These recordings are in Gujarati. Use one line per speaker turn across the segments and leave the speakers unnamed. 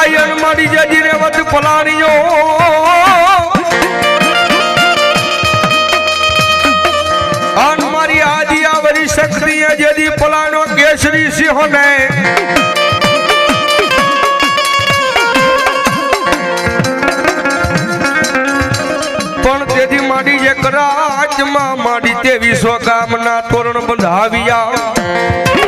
રાયણ મારી જજી રે વધ પલાણીઓ અન મારી આજી આવરી શક્તિ જેદી પલાણો કેસરી સિંહો ને પણ તેથી માડી જે કરાચમાં માડી તેવી સ્વકામના તોરણ બંધાવ્યા.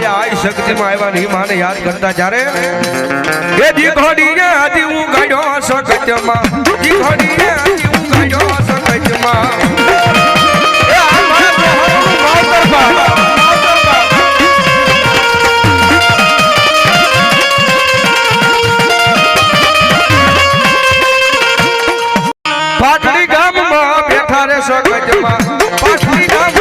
માયા આઈ શક્તિમાં આવ્યા નહીં, માને યાદ કરતા જ્યારે એ દીઘોડી ને હજી હું ગાડ્યો સકચમાં દીઘોડી ને હજી હું ગયો સકચમાં પાટડી ગામમાં બેઠા રે સકચમાં પાટડી ગામ